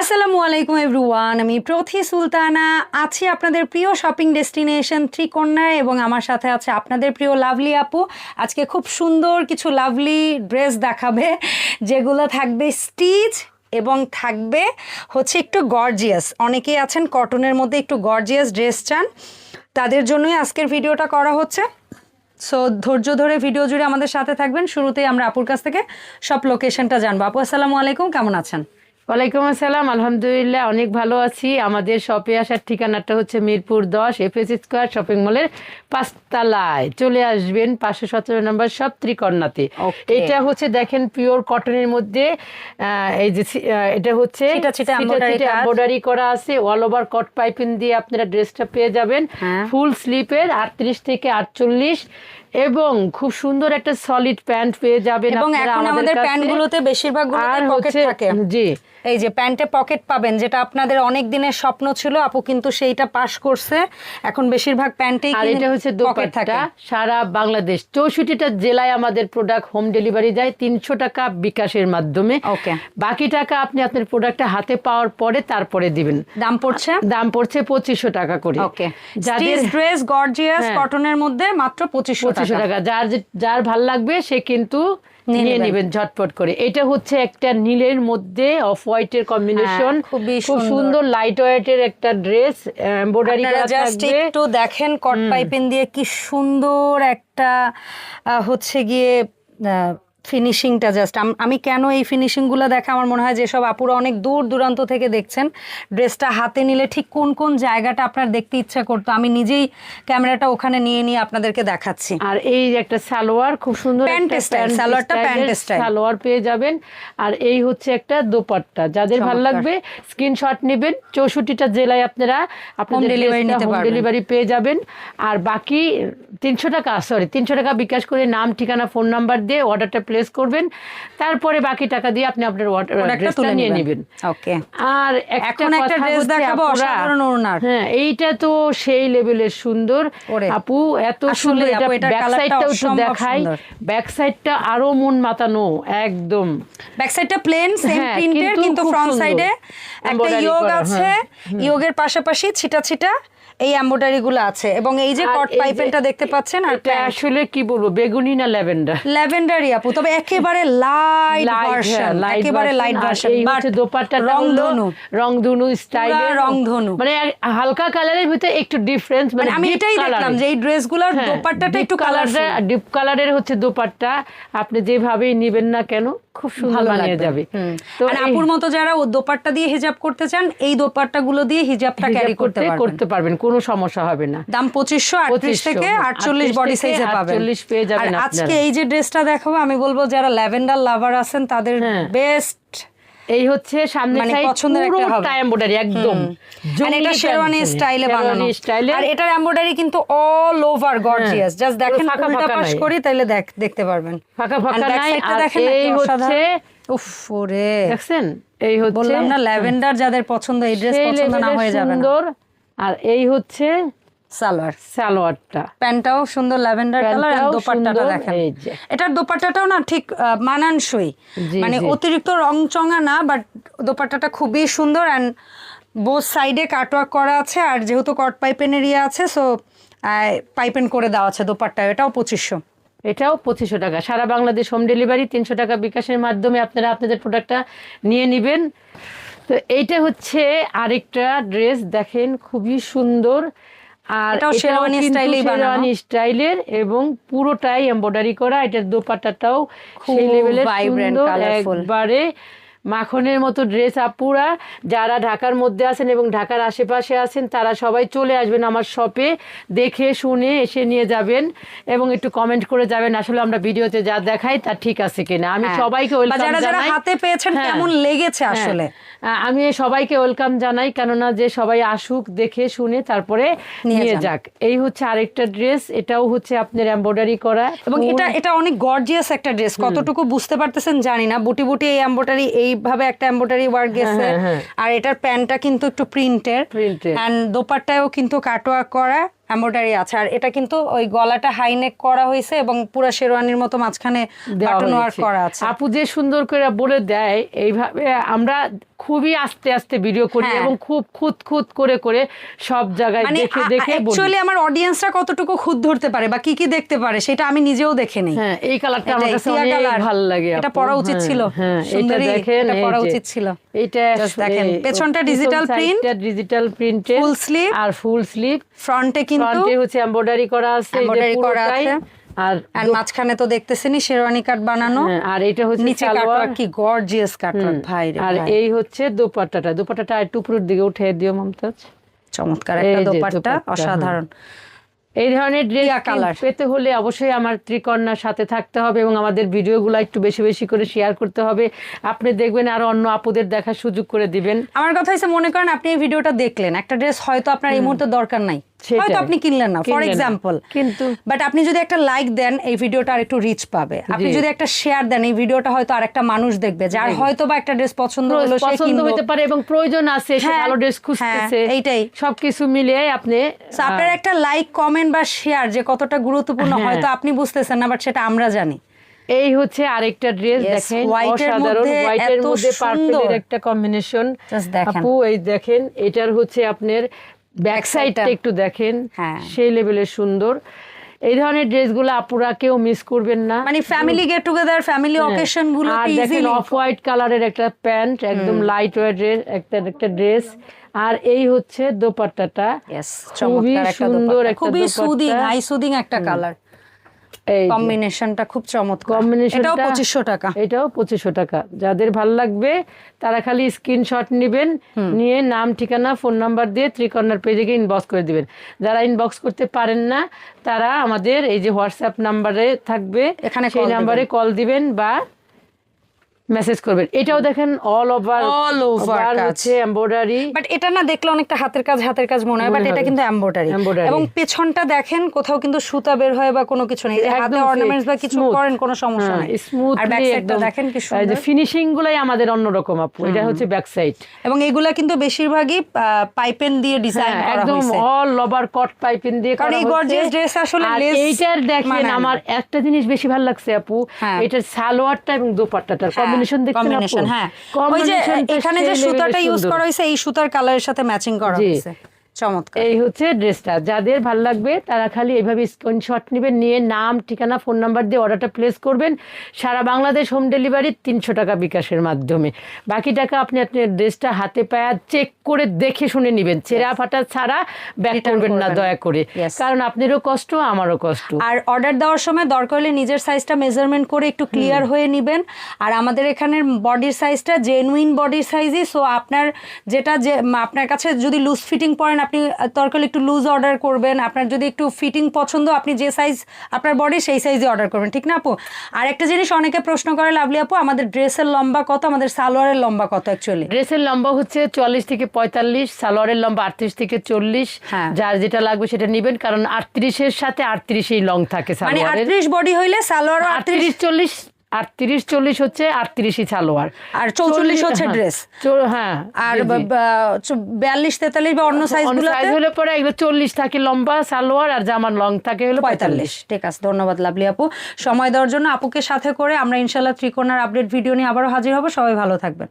আসসালামু আলাইকুম এভরিওয়ান, আমি প্রথি সুলতানা। আছি আপনাদের প্রিয় শপিং ডেস্টিনেশন ত্রিকন্যায় এবং আমার সাথে আছে আপনাদের প্রিয় লাভলি আপু। আজকে খুব সুন্দর কিছু লাভলি ড্রেস দেখাবে, যেগুলো থাকবে স্টিচ এবং থাকবে হচ্ছে একটু গর্জিয়াস। অনেকেই আছেন কটনের মধ্যে একটু গর্জিয়াস ড্রেস চান। তাদের জন্যই আজকের ভিডিওটা করা হচ্ছে। সো ধৈর্য ধরে ভিডিও জুড়ে আমাদের সাথে থাকবেন। শুরুতেই আমরা আপুর কাছ থেকে সব লোকেশনটা জানব। আপু, আসসালামু আলাইকুম, কেমন আছেন? ওয়ালাইকুম আসসালাম আলহামদুলিল্লাহ অনেক ভালো আছি। আমাদের শপে আসার ঠিকানাটা হচ্ছে মিরপুর দশ এফএস স্কোয়ার শপিং মলের পাঁচতলায়। চলে আসবেন পাঁচশো সতেরো নম্বর সব ত্রিকর্ণাতে এটা হচ্ছে দেখেন পিওর কটনের মধ্যে এই যে এটা হচ্ছে। এম্ব্রয়ডারি করা আছে। অল ওভার কট পাইপিং দিয়ে আপনারা ড্রেসটা পেয়ে যাবেন। হ্যাঁ। ফুল স্লিপের আটত্রিশ থেকে আটচল্লিশ এবং খুব সুন্দর একটা সলিড প্যান্ট পেয়ে যাবেন এবং এখন আমাদের। প্যান্টগুলোতে বেশিরভাগ পকেট থাকে। জি। এই যে প্যান্টে পকেট পাবেন যেটা আপনাদের অনেক দিনের স্বপ্ন ছিল আপু কিন্তু সেইটা পাস করছে। এখন বেশিরভাগ প্যান্টেই আর এটা হচ্ছে দোপাট্টা সারা বাংলাদেশ। চৌষট্টিটা জেলায় আমাদের প্রোডাক্ট হোম ডেলিভারি যায় তিনশো টাকা বিকাশের মাধ্যমে। ওকে। বাকি টাকা আপনি আপনার প্রোডাক্টটা হাতে পাওয়ার পরে তারপরে দিবেন। দাম পড়ছে? দাম পড়ছে পঁচিশশো টাকা করে। ওকে। যাদের ড্রেস গর্জিয়াস। কটনের মধ্যে মাত্র পঁচিশশো পঁচিশশো টাকা। যার যার ভালো লাগবে সে কিন্তু নিয়ে নেবেন। ঝটপট করে। এটা হচ্ছে একটা নীলের মধ্যে অফ হোয়াইট এর কম্বিনেশন হ্যাঁ, খুবই খুব সুন্দর। লাইট ওয়েটের একটা ড্রেস এমব্রয়ডারি করা থাকবে। একটু দেখেন কট পাইপিং দিয়ে কি সুন্দর একটা আহ, হচ্ছে গিয়ে ফিনিশিংটা জাস্ট আমি কেন এই ফিনিশিংগুলো দেখে? আমার মনে হয় যেসব আপুরা অনেক দূর দূরান্ত থেকে দেখছেন ড্রেসটা হাতে নিলে ঠিক কোন কোন জায়গাটা আপনার দেখতে ইচ্ছা করতো? আমি নিজেই ক্যামেরাটা ওখানে নিয়ে নিয়ে আপনাদেরকে দেখাচ্ছি। আর এই যে একটা সালোয়ার খুব সুন্দর প্যান্ট স্টাইল, সালোয়ারটা প্যান্ট স্টাইল। সালোয়ার পেয়ে যাবেন। আর এই হচ্ছে একটা দোপাট্টা। যাদের ভালো। লাগবে স্ক্রিনশট নেবেন। চৌষট্টিটা জেলায় আপনারা আপনাদের delivery নিতে পারবেন। ডেলিভারি পেয়ে যাবেন। আর বাকি তিনশো টাকা সরি তিনশো টাকা বিকাশ করে নাম ঠিকানা ফোন নাম্বার দিয়ে অর্ডারটা প্লেস করবেন। তারপরে বাকি টাকা দিয়ে আপনি আপনার ড্রেসটা নিয়ে নেবেন। ওকে। আর একটা এখন হচ্ছে দেখাবো অসাধারণ ওড়নার। হ্যাঁ এইটা তো সেই লেভেলের সুন্দর। আপু এত সুন্দর এটা এটার ব্যাক সাইডটাও একটু দেখাই। সুন্দর। ব্যাক সাইডটা আরও মন মাতানো একদম। ব্যাক সাইডটা প্লেন সেম প্রিন্টের কিন্তু ফ্রন্ট সাইডে একটা ইয়োগ আছে হ্যাঁ। ইয়োগের পাশাপাশি ছিটা ছিটা এই এমব্রয়ডারি গুলো আছে এবং এই যে কট পাইপেনটা দেখতে পাচ্ছেন আর এটা আসলে কি বলব বেগুনি না ল্যাভেন্ডার? ল্যাভেন্ডারি আপু তবে একেবারে লাইট ভার্সন একেবারে লাইট ভার্সন হ্যাঁ, এই হচ্ছে দোপাট্টা রংধনু। রংধনু স্টাইলের রংধনু। মানে হালকা কালারের ভিতরে একটু ডিফারেন্স মানে আমি এটাই দেখলাম যে এই ড্রেসগুলোর হ্যাঁ, দোপাট্টাটা একটু colour- deep কালারের হচ্ছে দোপাট্টা। আপনি যেভাবেই নিবেন না কেন খুব সুন্দর মানিয়ে যাবে। তো আর আপুর মতো যারা ও দোপাট্টা দিয়ে হিজাব করতে চান এই দোপাট্টা গুলো দিয়ে হিজাবটা ক্যারি করতে করতে পারবেন। কোনো সমস্যা হবে না। দাম পঁচিশশো আটত্রিশ থেকে আটচল্লিশ বডি সাইজে পাবেন। 48 পেয়ে যাবেন আজকে এই যে ড্রেসটা দেখাবো আমি বলব যারা ল্যাভেন্ডার লাভার আছেন তাদের হ্যাঁ। বেস্ট এই হচ্ছে সামনে মানে সাইড পছন্দের একটা হবে। এমব্রয়ডারি একদম। আর এটা শেরওয়ানি স্টাইলে বানানো। স্টাইলে আর এটার এমব্রয়ডারি কিন্তু অল ওভার গর্জিয়াস জাস্ট দেখেন উল্টা পাশ করি তাইলে দেখ দেখতে পারবেন। ফাঁকা ফাঁকা নাই। আর দেখেন এই হচ্ছে উফ। ওরে। দেখছেন? এই হচ্ছে বললাম না ল্যাভেন্ডার যাদের পছন্দ এই ড্রেস পছন্দ না হয়ে যাবে সুন্দর আর এই হচ্ছে সালোয়ার। সালোয়ারটা। প্যান্টটাও সুন্দর ল্যাভেন্ডার কালার আর দোপাট্টাটা দেখেন। এটার দোপাট্টাটাও না ঠিক মানানসই। মানে অতিরিক্ত রং চঙা না বাট দোপাট্টাটা খুবই সুন্দর অ্যান্ড বোথ সাইডে কাটওয়ার্ক করা আছে আর যেহেতু কট পাইপেন এরিয়া আছে সো পাইপেন করে দেওয়া আছে দোপাট্টা। এটাও পঁচিশশো। এটাও পঁচিশশো টাকা। সারা বাংলাদেশ হোম ডেলিভারি তিনশো টাকা বিকাশের মাধ্যমে আপনারা আপনাদের প্রোডাক্টটা নিয়ে নেবেন। তো এইটা হচ্ছে আরেকটা ড্রেস দেখেন খুবই সুন্দর। আর শেরওয়ানি স্টাইলেই বানানো। শেরওয়ানি স্টাইলের এবং পুরোটাই এমব্রয়ডারি করা। এটার দোপাট্টাটাও সেই লেভেলের সুন্দর একবারে মাখনের মতো ড্রেস আপুরা যারা ঢাকার মধ্যে আছেন এবং ঢাকার আশেপাশে আছেন তারা সবাই চলে আসবেন আমার শপে দেখে শুনে এসে নিয়ে যাবেন এবং একটু কমেন্ট করে যাবেন আসলে আমরা ভিডিওতে যা দেখাই তা ঠিক আছে কিনা। আমি হ্যাঁ। সবাইকে যারা যারা হাতে পেয়েছেন হ্যাঁ। কেমন লেগেছে আসলে? হ্যাঁ, আমি সবাইকে ওয়েলকাম জানাই কেননা যে সবাই আসুক দেখে শুনে তারপরে নিয়ে যাক। এই হচ্ছে আরেকটা ড্রেস এটাও হচ্ছে আপনার এমব্রয়ডারি করা। এবং এটা এটা অনেক গর্জিয়াস একটা ড্রেস কতটুকু বুঝতে পারতেছেন জানি না বুটি বুটি এই এম্বোটারি এইভাবে একটা এমব্রয়ডারি ওয়ার্ক গেছে। হ্যাঁ, হ্যাঁ। আর এটার প্যান্টটা কিন্তু একটু প্রিন্টের। অ্যান্ড দোপাট্টায়ও কিন্তু কাটোয়া করা এমব্রয়ডারি আছে। আর এটা কিন্তু ওই গলাটা হাইনেক করা হয়েছে এবং পুরো শেরওয়ানির মতো মাঝখানে বাটন ওয়ার্ক করা আছে। আপু যে সুন্দর করে বলে দেয় এইভাবে আমরা খুবই আস্তে আস্তে ভিডিও করি হ্যাঁ। এবং খুব খুঁত খুঁত করে করে সব জায়গায় মানে দেখে দেখে বলি অ্যাকচুয়ালি আমার অডিয়েন্সরা কতটুকু খুদ ধরতে পারে বা কি কি দেখতে পারে সেটা আমি নিজেও দেখে নেই হ্যাঁ এই কালারটা আমার কাছে অনেক ভালো লাগে এটা। পরা উচিত হ্যাঁ, ছিল। হ্যাঁ এটা দেখেন এটা পরা উচিত ছিল। এটা দেখেন, পেছনটা digital print, ডিজিটাল প্রিন্টে ফুল sleeve, আর ফুল স্লিভ ফ্রন্টে কিন্তু ফ্রন্টে হচ্ছে এমব্রয়ডারি করা আছে Embroidery করা আছে। আর আর মাঝখানে তো দেখতেছেনি শেরওয়ানি কাট বানানো। হ্যাঁ, আর এটা হচ্ছে নিচে কাটওয়ার্ক কি গর্জিয়াস কাটওয়ার্ক ভাই আর এই হচ্ছে দোপাট্টাটা। দোপাট্টাটা একটু উপরের দিকে উঠে দিও মমতাজ। চমৎকার একটা দোপাট্টা অসাধারণ। এই ধরনের ড্রেস কালার। পেতে হলে অবশ্যই আমার ত্রিকন্যার সাথে থাকতে হবে এবং আমাদের ভিডিওগুলো একটু বেশি বেশি করে শেয়ার করতে হবে। আপনি দেখবেন আর অন্য আপুদের দেখার সুযোগ করে দিবেন। আমার কথা হচ্ছে মনে করেন আপনি এই ভিডিওটা দেখলেন একটা ড্রেস হয়তো আপনার এই মুহূর্তে দরকার নাই। হয়তো আপনি কিনলেন না ফর এক্সাম্পল কিন্তু বাট আপনি যদি একটা লাইক দেন এই ভিডিওটা আর একটু রিচ পাবে। আপনি যদি একটা শেয়ার দেন এই ভিডিওটা হয়তো আর একটা মানুষ দেখবে যার হয়তো বা একটা ড্রেস পছন্দ হলো সে পছন্দ হতে পারে এবং প্রয়োজন আছে সে হ্যাঁ, ভালো ড্রেস খুঁজতেছে। হ্যাঁ, এইটাই। সবকিছু মিলিয়ে আপনি আপনার একটা লাইক কমেন্ট বা শেয়ার যে কতটা গুরুত্বপূর্ণ হ্যাঁ। হয়তো আপনি বুঝতেছেন না বাট সেটা আমরা জানি। এই হচ্ছে আরেকটা ড্রেস দেখেন অসাধারণ হোয়াইটের মধ্যে পার্পলের একটা কম্বিনেশন আপু এই দেখেন এটার হচ্ছে আপনার ব্যাক সাইডটা। একটু দেখেন হ্যাঁ। সেই লেভেলের সুন্দর এই ধরনের ড্রেসগুলো আপুরা কেউ মিস করবেন না মানে ফ্যামিলি গেট টুগেদার ফ্যামিলি। অকেশনগুলো আর দেখেন অফ হোয়াইট কালারের একটা প্যান্ট একদম লাইট ওয়েটের একটা একটা ড্রেস আর এই হচ্ছে দোপাট্টাটা খুবই সুন্দর একটা খুবই সুদিং হাই সুদিং একটা কালার। কম্বিনেশনটা খুব চমৎকার। এটাও পঁচিশশো টাকা। এটাও পঁচিশশো টাকা। যাদের ভালো লাগবে তারা খালি স্ক্রিনশট নেবেন নিয়ে নাম ঠিকানা ফোন নাম্বার দিয়ে ত্রিকর্ণার পেজে গিয়ে ইনবক্স করে দিবেন। যারা ইনবক্স করতে পারেন না তারা আমাদের এই যে হোয়াটসঅ্যাপ নাম্বারে থাকবে এখানে সেই নাম্বারে কল দিবেন বা মেসেজ করবেন। এটাও দেখেন অল ওভার অল ওভার। হচ্ছে এমব্রয়ডারি বাট এটা না দেখলে অনেকটা হাতের কাজ হাতের কাজ মনে হয় বাট এটা কিন্তু এমব্রয়ডারি এবং পেছনটা দেখেন কোথাও কিন্তু সুতা বের হয় বা কোনো কিছু নেই। এই হাতে অর্নামেন্টস বা কিছু করেন কোনো সমস্যা হ্যাঁ, নেই। smoothly আর ব্যাক সাইডটা দেখেন কি এই যে ফিনিশিং গুলাই আমাদের অন্যরকম আপু। এটা হচ্ছে ব্যাক সাইড এবং এগুলা কিন্তু বেশিরভাগই পাইপেন দিয়ে ডিজাইন হ্যাঁ, করা একদম অল ওভার কট পাইপেন দিয়ে কারণ করা এই হয়েছে। gorgeous dress আসলে আর lace এইটার দেখেন আমার একটা জিনিস বেশি ভালো লাগছে আপু। হ্যাঁ। এটার সালোয়ারটা এবং দোপাট্টাটার কম্বিনেশন কম্বিনেশন হ্যাঁ। ওই যে এখানে যে সুতাটা ইউজ করা হয়েছে এই সুতার কালারের সাথে ম্যাচিং করা। হয়েছে। চমৎকার। এই হচ্ছে ড্রেসটা। যাদের ভালো লাগবে তারা খালি এভাবে স্ক্রিনশট নেবেন নিয়ে নাম ঠিকানা ফোন নাম্বার দিয়ে অর্ডারটা প্লেস করবেন। সারা বাংলাদেশ হোম ডেলিভারি তিনশো টাকা বিকাশের মাধ্যমে। বাকি টাকা আপনি আপনার ড্রেসটা হাতে পায়া চেক করে দেখে শুনে নেবেন। ছেঁড়া ফাটা ছাড়া ব্যাক করবেন না দয়া করে। কারণ আপনারও কষ্ট আমারও কষ্ট। আর অর্ডার দেওয়ার সময় দরকার হলে নিজের সাইজটা মেজারমেন্ট করে একটু ক্লিয়ার হয়ে নেবেন। আর আমাদের এখানের বডির সাইজটা জেনুইন বডির সাইজই সো আপনার যেটা যে আপনার কাছে যদি লুজ ফিটিং পড়েন আপনি হলে একটু লুজ অর্ডার করবেন। আপনার যদি একটু ফিটিং পছন্দ আপনি যে সাইজ আপনার বডি সেই সাইজে অর্ডার করবেন ঠিক না আপু? আর একটা জিনিস অনেকে প্রশ্ন করে লাভলি আপু আমাদের ড্রেসের লম্বা কত? আমাদের সালোয়ারের লম্বা কত অ্যাকচুয়ালি ড্রেসের লম্বা হচ্ছে চুয়াল্লিশ থেকে পঁয়তাল্লিশ সালোয়ারের লম্বা আটত্রিশ থেকে চল্লিশ। হ্যাঁ। যার যেটা লাগবে সেটা নেবেন কারণ আটত্রিশের সাথে আটত্রিশেই লং থাকে মানে আটত্রিশ বডি হইলে সালোয়ার আটত্রিশ আটত্রিশ চল্লিশ আটত্রিশ চল্লিশ হচ্ছে আটত্রিশই সালোয়ার। আর 44 হচ্ছে ড্রেস। হ্যাঁ আর। বিয়াল্লিশ তেতাল্লিশ বা অন্য সাইজ সাইজ হলে পরে এগুলো চল্লিশ থাকে লম্বা সালোয়ার আর জামার লং থাকে হলো পঁয়তাল্লিশ। ঠিক আছে ধন্যবাদ লাভলি আপু। সময় দেওয়ার জন্য আপুকে সাথে করে আমরা ইনশাল্লাহ ত্রিকোণার আপডেট ভিডিও নিয়ে আবারও হাজির হব। সবাই ভালো থাকবেন।